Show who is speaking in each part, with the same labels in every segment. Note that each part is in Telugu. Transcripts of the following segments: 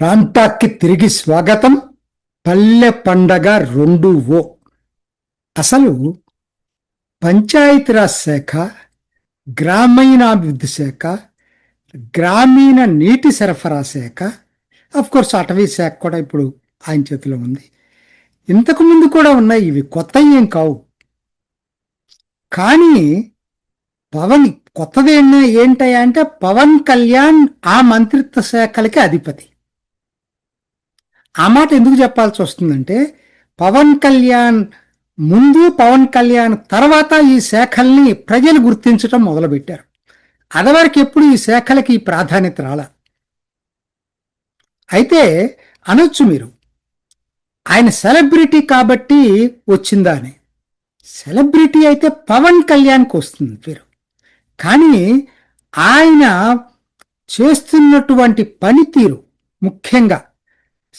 Speaker 1: రాంటాక్కి తిరిగి స్వాగతం. పల్లె పండగ రెండు ఓ. అసలు పంచాయతీరాజ్ శాఖ గ్రామీణాభివృద్ధి శాఖ గ్రామీణ నీటి సరఫరా శాఖ అఫ్ కోర్స్ అటవీ శాఖ కూడా ఇప్పుడు ఆయన చేతిలో ఉంది. ఇంతకు ముందు కూడా ఉన్నాయి ఇవి కొత్త ఏం కావు. కానీ పవన్ కొత్తది ఏంటయ్యా అంటే పవన్ కళ్యాణ్ ఆ మంత్రిత్వ శాఖలకి అధిపతి. ఆ మాట ఎందుకు చెప్పాల్సి వస్తుందంటే పవన్ కళ్యాణ్ ముందు పవన్ కళ్యాణ్ తర్వాత ఈ శాఖల్ని ప్రజలు గుర్తించడం మొదలుపెట్టారు. అదవరకు ఎప్పుడు ఈ శాఖలకి ప్రాధాన్యత రాల? అయితే అనొచ్చు మీరు. ఆయన సెలబ్రిటీ కాబట్టి వచ్చిందా అని. సెలబ్రిటీ అయితే పవన్ కళ్యాణ్కి వస్తుంది పేరు. కానీ ఆయన చేస్తున్నటువంటి పనితీరు ముఖ్యంగా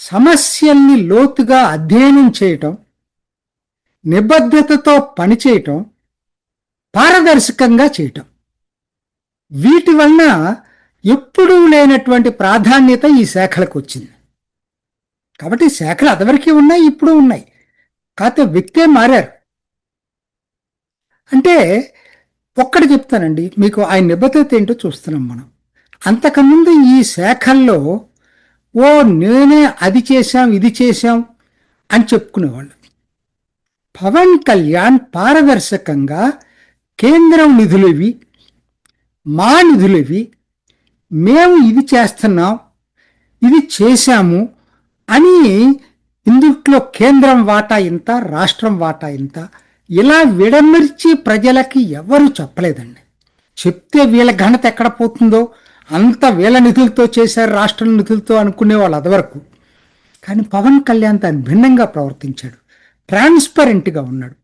Speaker 1: సమస్యల్ని లోతుగా అధ్యయనం చేయటం నిబద్ధతతో పనిచేయటం పారదర్శకంగా చేయటం. వీటి వలన ఎప్పుడూ లేనటువంటి ప్రాధాన్యత ఈ శాఖలకు వచ్చింది. కాబట్టి శాఖలు అదివరకే ఉన్నాయి ఇప్పుడు ఉన్నాయి. కాకపోతే వ్యక్తే మారారు. అంటే ఒక్కటి చెప్తానండి మీకు ఆయన నిబద్ధత ఏంటో చూస్తున్నాం మనం. అంతకుముందు ఈ శాఖల్లో ఓ నేనే అది చేశాం ఇది చేశాం అని చెప్పుకునేవాళ్ళు. పవన్ కళ్యాణ్ పారదర్శకంగా కేంద్రం నిధులవి మా నిధులవి మేము ఇది చేస్తున్నాం ఇది చేశాము అని ఇందుట్లో కేంద్రం వాటా ఇంత రాష్ట్రం వాటా ఇంత ఇలా విడమర్చి ప్రజలకి ఎవరు చెప్పలేదండి. చెప్తే వీళ్ళ ఘనత ఎక్కడ పోతుందో అంత వేల నిధులతో చేశారు రాష్ట్రం నిధులతో అనుకునేవాళ్ళు అదివరకు. కానీ పవన్ కళ్యాణ్ దాన్ని భిన్నంగా ప్రవర్తించాడు. ట్రాన్స్పరెంట్గా ఉన్నాడు.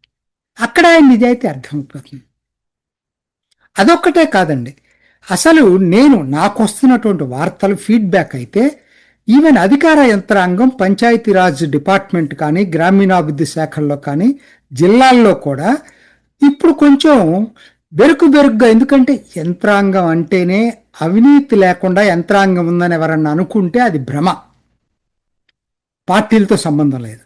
Speaker 1: అక్కడ ఆయన నిజాయితీ అర్థమైపోతుంది అదొక్కటే కాదండి. అసలు నేను నాకు వస్తున్నటువంటి వార్తలు ఫీడ్బ్యాక్ అయితే ఈవెన్ అధికార యంత్రాంగం పంచాయతీరాజ్ డిపార్ట్మెంట్ కానీ గ్రామీణాభివృద్ధి శాఖల్లో కానీ జిల్లాల్లో కూడా ఇప్పుడు కొంచెం బెరుకు బెరుగ్గా ఎందుకంటే యంత్రాంగం అంటేనే అవినీతి లేకుండా యంత్రాంగం ఉందని ఎవరన్నా అనుకుంటే అది భ్రమ. పార్టీలతో సంబంధం లేదు.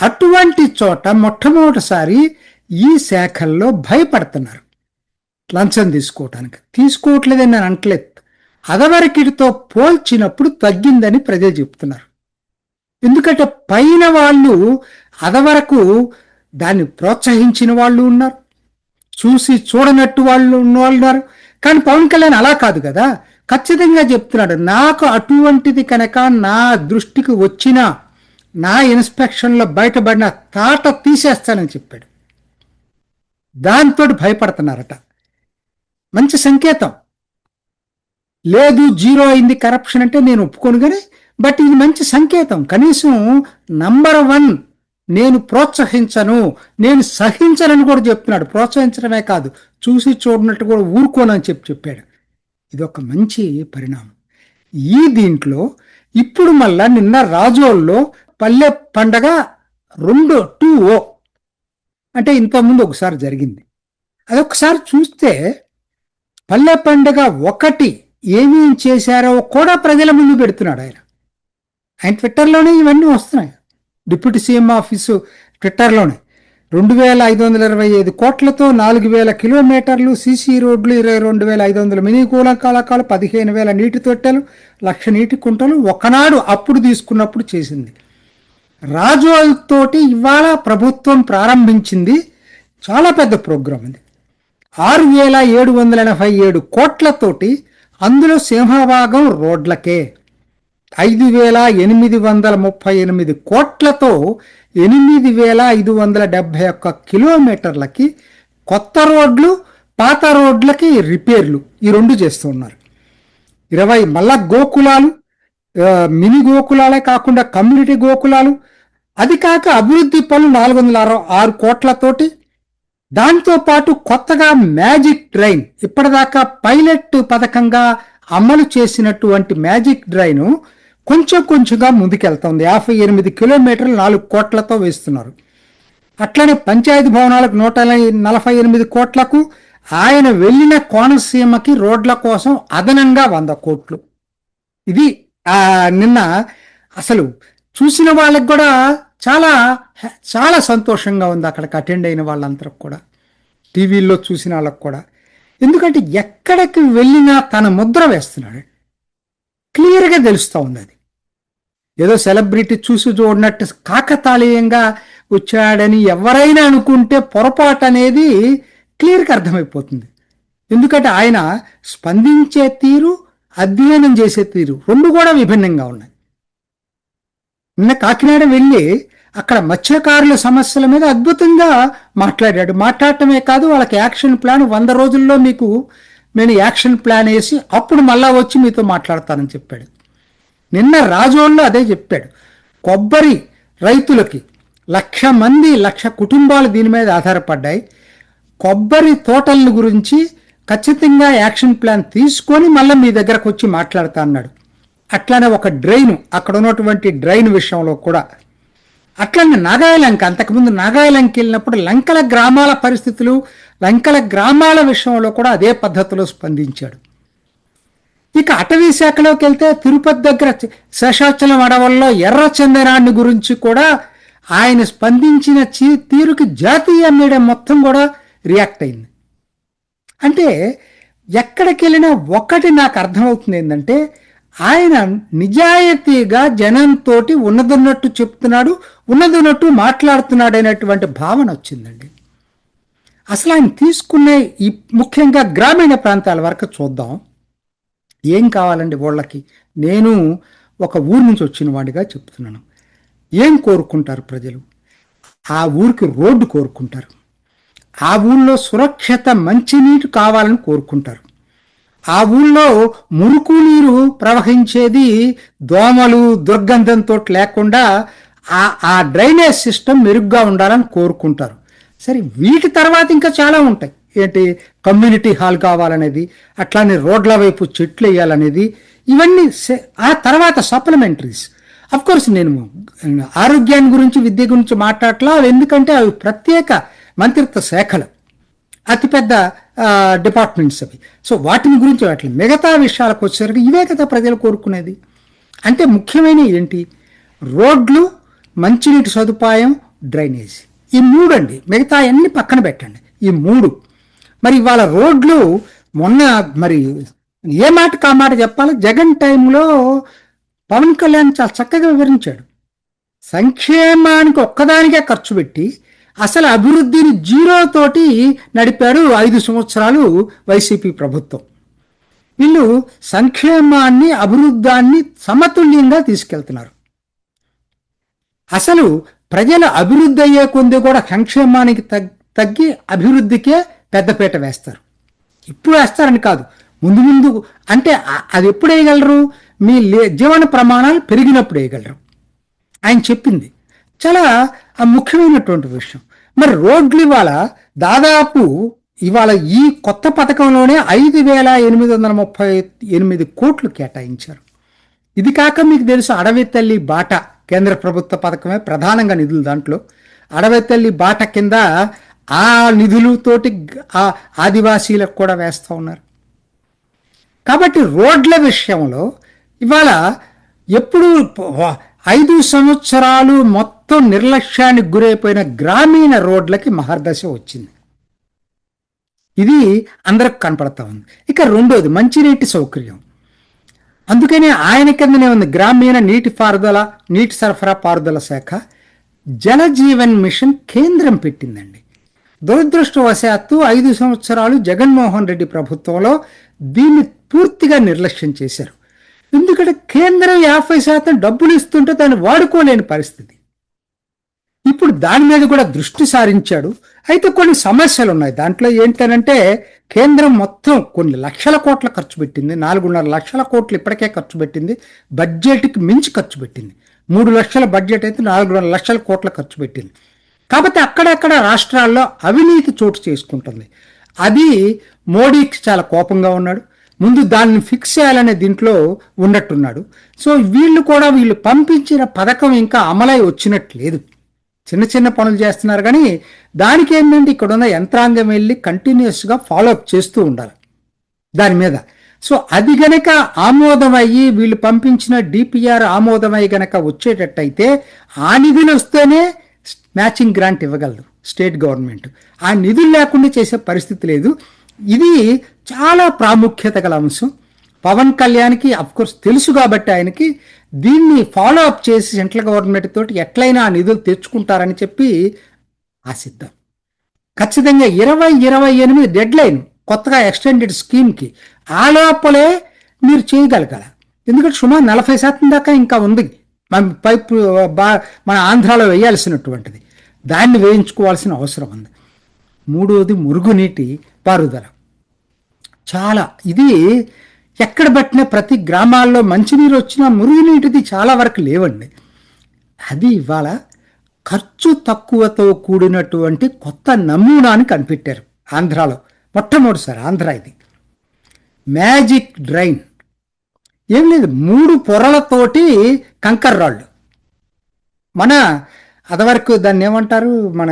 Speaker 1: అటువంటి చోట మొట్టమొదటిసారి ఈ శాఖల్లో భయపడుతున్నారు. లంచం తీసుకోవటానికి. తీసుకోవట్లేదని నేను అంటలేదు అదవరకిటితో పోల్చినప్పుడు తగ్గిందని ప్రజలు చెప్తున్నారు. ఎందుకంటే పైన వాళ్ళు అదవరకు దాన్ని ప్రోత్సహించిన వాళ్ళు ఉన్నారు. చూసి చూడనట్టు వాళ్ళు ఉన్న వాళ్ళు ఉన్నారు. కానీ పవన్ కళ్యాణ్ అలా కాదు కదా. ఖచ్చితంగా చెప్తున్నాడు నాకు అటువంటిది కనుక నా దృష్టికి వచ్చిన నా ఇన్స్పెక్షన్లో బయటపడిన తాట తీసేస్తానని చెప్పాడు. దాంతో భయపడుతున్నారట. మంచి సంకేతం. లేదు జీరో అయింది కరప్షన్ అంటే నేను ఒప్పుకోను కానీ బట్ ఇది మంచి సంకేతం. కనీసం నంబర్ వన్ నేను ప్రోత్సహించను నేను సహించనని కూడా చెప్తున్నాడు. ప్రోత్సహించడమే కాదు చూసి చూడనట్టు కూడా ఊరుకోనని చెప్పి చెప్పాడు. ఇది ఒక మంచి పరిణామం. ఈ దీంట్లో ఇప్పుడు మళ్ళా నిన్న రాజోల్లో పల్లె పండగ రెండు టూ ఓ. అంటే ఇంతకుముందు ఒకసారి జరిగింది. అది ఒకసారి చూస్తే పల్లె పండగ ఒకటి ఏమేం చేశారో కూడా ప్రజల ముందు పెడుతున్నాడు ఆయన. ఆయన ట్విట్టర్లోనే ఇవన్నీ వస్తున్నాయి. డిప్యూటీ సీఎం ఆఫీసు ట్విట్టర్లోనే. రెండు వేల ఐదు వందల ఇరవై ఐదు కోట్లతో నాలుగు వేల కిలోమీటర్లు సీసీ రోడ్లు ఇరవై రెండు వేల ఐదు వందల మినీ కూలకాలకాలు పదిహేను వేల నీటి తొట్టెలు లక్ష నీటి కుంటలు ఒకనాడు అప్పుడు తీసుకున్నప్పుడు చేసింది. రాజు తోటి ఇవాళ ప్రభుత్వం ప్రారంభించింది. చాలా పెద్ద ప్రోగ్రాం ఇది. ఆరు వేల ఏడు వందల ఎనభై ఏడు కోట్లతోటి అందులో సింహభాగం రోడ్లకే. ఐదు వేల ఎనిమిది వందల ముప్పై ఎనిమిది కోట్లతో ఎనిమిది వేల ఐదు వందల డెబ్భై ఒక్క కిలోమీటర్లకి కొత్త రోడ్లు పాత రోడ్లకి రిపేర్లు ఈ రెండు చేస్తూ ఉన్నారు. ఇరవై మళ్ళా గోకులాలు మినీ గోకులాలే కాకుండా కమ్యూనిటీ గోకులాలు అది కాక అభివృద్ధి పనులు నాలుగు వందల అరవై ఆరు కోట్లతోటి దాంతో పాటు కొత్తగా మ్యాజిక్ డ్రైన్ ఇప్పటిదాకా పైలట్ పథకంగా అమలు చేసినటువంటి మ్యాజిక్ డ్రైను కొంచెం కొంచెంగా ముందుకెళ్తోంది. యాభై ఎనిమిది కిలోమీటర్లు నాలుగు కోట్లతో వేస్తున్నారు. అట్లనే పంచాయతీ భవనాలకు నూట నలభై ఎనిమిది కోట్లకు ఆయన వెళ్ళిన కోనసీమకి రోడ్ల కోసం అదనంగా వంద కోట్లు. ఇది నిన్న అసలు చూసిన వాళ్ళకి కూడా చాలా చాలా సంతోషంగా ఉంది అక్కడికి అటెండ్ అయిన వాళ్ళందరికి కూడా. టీవీల్లో చూసిన వాళ్ళకి కూడా. ఎందుకంటే ఎక్కడికి వెళ్ళినా తన ముద్ర వేస్తున్నాడు. క్లియర్గా తెలుస్తూ ఉంది అది. ఏదో సెలబ్రిటీ చూసి చూడనట్టు కాకతాళీయంగా వచ్చాడని ఎవరైనా అనుకుంటే పొరపాటు అనేది క్లియర్గా అర్థమైపోతుంది. ఎందుకంటే ఆయన స్పందించే తీరు అధ్యయనం చేసే తీరు రెండు కూడా విభిన్నంగా ఉన్నాయి. నిన్న కాకినాడ వెళ్ళి అక్కడ మత్స్యకారుల సమస్యల మీద అద్భుతంగా మాట్లాడాడు. మాట్లాడటమే కాదు వాళ్ళకి యాక్షన్ ప్లాన్ వంద రోజుల్లో మీకు నేను యాక్షన్ ప్లాన్ వేసి అప్పుడు మళ్ళా వచ్చి మీతో మాట్లాడతానని చెప్పాడు. నిన్న రాజోళ్ళు అదే చెప్పాడు. కొబ్బరి రైతులకి లక్ష మంది లక్ష కుటుంబాలు దీని మీద ఆధారపడ్డాయి. కొబ్బరి తోటల గురించి ఖచ్చితంగా యాక్షన్ ప్లాన్ తీసుకొని మళ్ళీ మీ దగ్గరకు వచ్చి మాట్లాడతా అన్నాడు. అట్లానే ఒక డ్రైన్ అక్కడ ఉన్నటువంటి డ్రైన్ విషయంలో కూడా. అట్లనే నాగాయలంక అంతకుముందు నాగాయలంక వెళ్ళినప్పుడు లంకల గ్రామాల పరిస్థితులు లంకల గ్రామాల విషయంలో కూడా అదే పద్ధతిలో స్పందించాడు. ఇక అటవీ శాఖలోకి వెళ్తే తిరుపతి దగ్గర శేషాచలం అడవుల్లో ఎర్ర చందనాన్ని గురించి కూడా ఆయన స్పందించిన చీ- తీరుకి జాతీయ మీడియా మొత్తం కూడా రియాక్ట్ అయింది. అంటే ఎక్కడికి వెళ్ళినా ఒక్కటి నాకు అర్థమవుతుంది ఏంటంటే ఆయన నిజాయితీగా జనంతో ఉన్నదున్నట్టు చెప్తున్నాడు ఉన్నదున్నట్టు మాట్లాడుతున్నాడు అనేటువంటి భావన వచ్చిందండి. అసలు ఆయన తీసుకునే ఈ ముఖ్యంగా గ్రామీణ ప్రాంతాల వరకు చూద్దాం. ఏం కావాలండి వాళ్ళకి? నేను ఒక ఊరు నుంచి వచ్చిన వాడిగా చెప్తున్నాను. ఏం కోరుకుంటారు ప్రజలు? ఆ ఊరికి రోడ్డు కోరుకుంటారు. ఆ ఊళ్ళో సురక్షిత మంచినీరు కావాలని కోరుకుంటారు. ఆ ఊళ్ళో మురుకు నీరు ప్రవహించేది దోమలు దుర్గంధంతో లేకుండా ఆ ఆ డ్రైనేజ్ సిస్టమ్ మెరుగ్గా ఉండాలని కోరుకుంటారు. సరే వీటి తర్వాత ఇంకా చాలా ఉంటాయి. ఏంటి? కమ్యూనిటీ హాల్ కావాలనేది అట్లానే రోడ్ల వైపు చెట్లు వేయాలనేది ఇవన్నీ సే- ఆ తర్వాత సప్లిమెంటరీస్ అఫ్ కోర్స్ నేను ఆరోగ్యాన్ని గురించి విద్య గురించి మాట్లాడట్లా ఎందుకంటే అవి ప్రత్యేక మంత్రిత్వ శాఖలు. అతిపెద్ద డిపార్ట్మెంట్స్ అవి. సో వాటిని గురించి వాటి మిగతా విషయాలకు వచ్చేసరికి ఇవే కదా ప్రజలు కోరుకునేది. అంటే ముఖ్యమైన ఏంటి? రోడ్లు మంచినీటి సదుపాయం డ్రైనేజ్. ఈ మూడు అండి మిగతా అన్ని పక్కన పెట్టండి. ఈ మూడు. మరి ఇవాళ రోడ్లు మొన్న మరి ఏ మాట కా మాట చెప్పాలి జగన్ టైంలో పవన్ కళ్యాణ్ చాలా చక్కగా వివరించాడు. సంక్షేమానికి ఒక్కదానికే ఖర్చు పెట్టి అసలు అభివృద్ధిని జీరో తోటి నడిపారు ఐదు సంవత్సరాలు వైసీపీ ప్రభుత్వం. వీళ్ళు సంక్షేమాన్ని అభివృద్ధాన్ని సమతుల్యంగా తీసుకెళ్తున్నారు. అసలు ప్రజల అభివృద్ధి అయ్యే కొద్ది కూడా సంక్షేమానికి తగ్గి అభివృద్ధికే పెద్దపీట వేస్తారు. ఇప్పుడు వేస్తారని కాదు. ముందు ముందు అంటే అది ఎప్పుడు వేయగలరు? మీ లే- జీవన ప్రమాణాలు పెరిగినప్పుడు వేయగలరు. ఆయన చెప్పింది. చాలా ఆ ముఖ్యమైనటువంటి విషయం. మరి రోడ్లు ఇవాళ దాదాపు ఇవాళ ఈ కొత్త పథకంలోనే ఐదు వేల ఎనిమిది వందల ముప్పై ఎనిమిది కోట్లు కేటాయించారు. ఇది కాక మీకు తెలుసు అడవి తల్లి బాట కేంద్ర ప్రభుత్వ పథకమే ప్రధానంగా నిధులు దాంట్లో. అడవి తల్లి బాట కింద ఆ నిధులతోటి ఆ ఆదివాసీలకు కూడా వేస్తూ ఉన్నారు. కాబట్టి రోడ్ల విషయంలో ఇవాళ ఎప్పుడు ఐదు సంవత్సరాలు మొత్తం నిర్లక్ష్యానికి గురైపోయిన గ్రామీణ రోడ్లకి మహర్దశ వచ్చింది. ఇది అందరికి కనపడతా ఉంది. ఇక రెండోది మంచినీటి సౌకర్యం. అందుకనే ఆయన కిందనే ఉంది గ్రామీణ నీటి పారుదల నీటి సరఫరా పారుదల శాఖ. జల జీవన్ మిషన్ కేంద్రం పెట్టిందండి. దురదృష్టవశాత్తు ఐదు సంవత్సరాలు జగన్మోహన్ రెడ్డి ప్రభుత్వంలో దీన్ని పూర్తిగా నిర్లక్ష్యం చేశారు. ఎందుకంటే కేంద్రం యాభై శాతం డబ్బులు ఇస్తుంటే దాన్ని వాడుకోలేని పరిస్థితి. ఇప్పుడు దాని మీద కూడా దృష్టి సారించాడు. అయితే కొన్ని సమస్యలు ఉన్నాయి. దాంట్లో ఏంటనంటే కేంద్రం మొత్తం కొన్ని లక్షల కోట్ల ఖర్చు పెట్టింది. నాలుగున్నర లక్షల కోట్లు ఇప్పటికే ఖర్చు పెట్టింది. బడ్జెట్కి మించి ఖర్చు పెట్టింది. మూడు లక్షల బడ్జెట్ అయితే నాలుగున్నర లక్షల కోట్ల ఖర్చు పెట్టింది. కాబట్టి అక్కడక్కడ రాష్ట్రాల్లో అవినీతి చోటు చేసుకుంటుంది. అది మోడీకి చాలా కోపంగా ఉన్నాడు. ముందు దాన్ని ఫిక్స్ చేయాలనే దీంట్లో ఉన్నట్టున్నాడు. సో వీళ్ళు కూడా వీళ్ళు పంపించిన పథకం ఇంకా అమలై వచ్చినట్లేదు. చిన్న చిన్న పనులు చేస్తున్నారు కానీ దానికి ఏంటంటే ఇక్కడ ఉన్న యంత్రాంగం వెళ్ళి కంటిన్యూస్గా ఫాలోఅప్ చేస్తూ ఉండాలి. దాని మీద. సో అది గనక ఆమోదమయ్యి వీళ్ళు పంపించిన డిపిఆర్ ఆమోదమై గనక వచ్చేటట్టయితే ఆ నిధులు వస్తేనే మ్యాచింగ్ గ్రాంట్ ఇవ్వగలదు స్టేట్ గవర్నమెంట్. ఆ నిధులు లేకుండా చేసే పరిస్థితి లేదు. ఇది చాలా ప్రాముఖ్యత గల అంశం. పవన్ కళ్యాణ్కి అఫ్కోర్స్ తెలుసు కాబట్టి ఆయనకి దీన్ని ఫాలో అప్ చేసి సెంట్రల్ గవర్నమెంట్ తోటి ఎట్లయినా ఆ నిధులు తెచ్చుకుంటారని చెప్పి ఆశిద్దాం. ఖచ్చితంగా ఇరవై ఇరవై ఎనిమిది డెడ్ లైన్ కొత్తగా ఎక్స్టెండెడ్ స్కీమ్కి ఆ లోపలే మీరు చేయగలగాల. ఎందుకంటే సుమారు నలభై శాతం దాకా ఇంకా ఉంది. మన పైపు బా మన ఆంధ్రాలో వేయాల్సినటువంటిది. దాన్ని వేయించుకోవాల్సిన అవసరం ఉంది. మూడవది మురుగునీటి పారుదల. చాలా ఇది ఎక్కడ పట్టినా ప్రతి గ్రామాల్లో మంచినీరు వచ్చినా మురుగునీటిది చాలా వరకు లేవండి. అది ఇవాళ ఖర్చు తక్కువతో కూడినటువంటి కొత్త నమూనాని కనిపెట్టారు ఆంధ్రాలో. మొట్టమొదటిసారి ఆంధ్ర ఇది. Magic drain. ఏం లేదు మూడు పొరలతోటి కంకర్ రాళ్ళు మన అదవరకు దాన్ని ఏమంటారు మన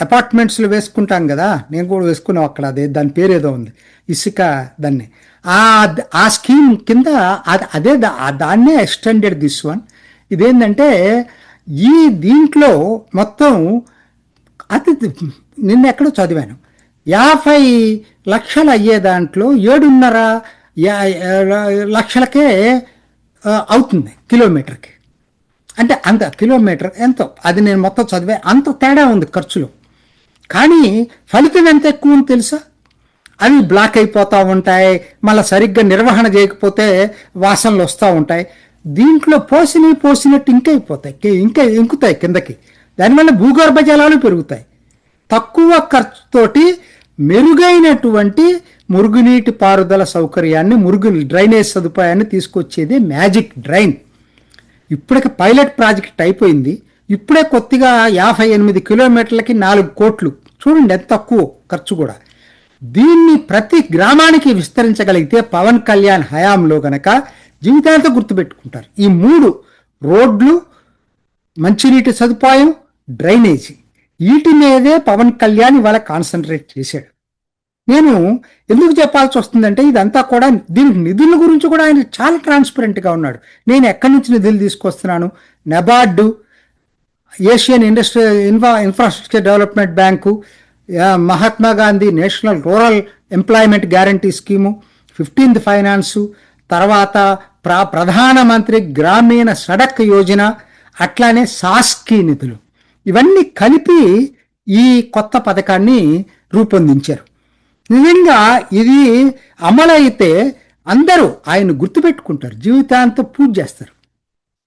Speaker 1: అపార్ట్మెంట్స్లో వేసుకుంటాం కదా నేను కూడా వేసుకున్నాం అక్కడ అదే దాని పేరు ఏదో ఉంది ఇసుక దాన్ని. ఆ ఆ స్కీమ్ కింద అదే దా- దాన్నే ఎక్స్టెండెడ్ దిస్ వన్. ఇదేంటంటే ఈ దీంట్లో మొత్తం అది నిన్న ఎక్కడో చదివాను యాభై లక్షలు అయ్యే దాంట్లో ఏడున్నర లక్షలకే అవుతుంది కిలోమీటర్కి. అంటే అంత కిలోమీటర్ ఎంతో. అది నేను మొత్తం చదివే అంత తేడా ఉంది ఖర్చులో. కానీ ఫలితం ఎంత ఎక్కువ ఉంది తెలుసా? అవి బ్లాక్ అయిపోతూ ఉంటాయి మళ్ళీ సరిగ్గా నిర్వహణ చేయకపోతే వాసనలు వస్తూ ఉంటాయి. దీంట్లో పోసినవి పోసినట్టు ఇంకైపోతాయి అయిపోతాయి ఇంకా ఇంకుతాయి కిందకి. దానివల్ల భూగర్భ జలాలు పెరుగుతాయి. తక్కువ ఖర్చుతోటి మెరుగైనటువంటి మురుగునీటి పారుదల సౌకర్యాన్ని మురుగు డ్రైనేజ్ సదుపాయాన్ని తీసుకొచ్చేది మ్యాజిక్ డ్రైన్. ఇప్పటికి పైలట్ ప్రాజెక్ట్ అయిపోయింది ఇప్పుడే కొద్దిగా యాభై ఎనిమిది కిలోమీటర్లకి నాలుగు కోట్లు. చూడండి ఎంత తక్కువ ఖర్చు కూడా. దీన్ని ప్రతి గ్రామానికి విస్తరించగలిగితే పవన్ కళ్యాణ్ హయాంలో గనక జీవితాంతం గుర్తుపెట్టుకుంటారు. ఈ మూడు రోడ్లు మంచినీటి సదుపాయం డ్రైనేజీ. వీటి మీదే పవన్ కళ్యాణ్ ఇవాళ కాన్సన్ట్రేట్ చేశాడు. నేను ఎందుకు చెప్పాల్సి వస్తుందంటే ఇదంతా కూడా దీనికి నిధుల గురించి కూడా ఆయన చాలా ట్రాన్స్పరెంట్గా ఉన్నాడు. నేను ఎక్కడి నుంచి నిధులు తీసుకొస్తున్నాను? NABARD Asian industry infra infrastructure development bank Mahatma Gandhi national rural employment guarantee scheme fifteenth finance తర్వాత ప్ర ప్రధానమంత్రి గ్రామీణ సడక్ యోజన అట్లానే సాస్కీ నిధులు. ఇవన్నీ కలిపి ఈ కొత్త పథకాన్ని రూపొందించారు. నిజంగా ఇది అమలైతే అందరూ ఆయన గుర్తుపెట్టుకుంటారు జీవితాంతం పూజ చేస్తారు.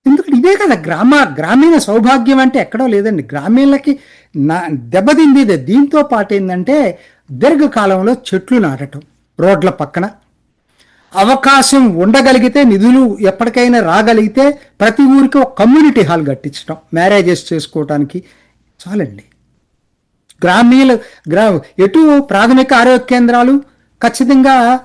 Speaker 1: ఎందుకంటే ఇదే కదా గ్రామ గ్రామీణ సౌభాగ్యం అంటే ఎక్కడో లేదండి. గ్రామీణలకి నా దెబ్బతింది దీంతో పాటు ఏంటంటే దీర్ఘకాలంలో చెట్లు నాటటం రోడ్ల పక్కన అవకాశం ఉండగలిగితే నిధులు ఎప్పటికైనా రాగలిగితే ప్రతి ఊరికి ఒక కమ్యూనిటీ హాల్ కట్టించడం మ్యారేజెస్ చేసుకోవటానికి చాలండి. గ్రామీణ గ్రా ఎటు ప్రాథమిక ఆరోగ్య కేంద్రాలు ఖచ్చితంగా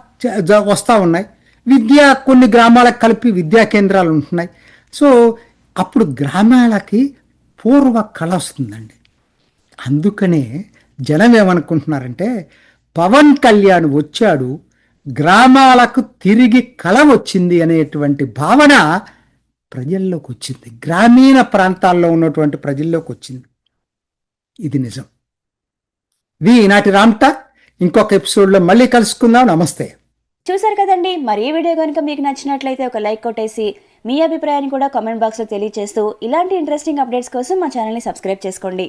Speaker 1: వస్తూ ఉన్నాయి. విద్య కొన్ని గ్రామాలకు కలిపి విద్యా కేంద్రాలు ఉంటున్నాయి. సో అప్పుడు గ్రామాలకి పూర్వ కళ వస్తుందండి. అందుకనే జనం ఏమనుకుంటున్నారంటే పవన్ కళ్యాణ్ వచ్చాడు గ్రామాలకు తిరిగి కళ వచ్చింది అనేటువంటి భావన ప్రజల్లోకి వచ్చింది. గ్రామీణ ప్రాంతాల్లో ఉన్నటువంటి ప్రజల్లోకి వచ్చింది. ఇది నిజం. ఇది ఈనాటి రామ్టా ఇంకొక ఎపిసోడ్లో మళ్ళీ కలుసుకుందాం. నమస్తే.
Speaker 2: చూసారు కదండి మరి ఈ వీడియో కనుక మీకు నచ్చినట్లయితే ఒక లైక్ కొట్టేసి మీ అభిప్రాయాన్ని కూడా కామెంట్ బాక్స్లో తెలియజేస్తూ ఇలాంటి ఇంట్రెస్టింగ్ అప్డేట్స్ కోసం మా ఛానల్ని సబ్స్క్రైబ్ చేసుకోండి.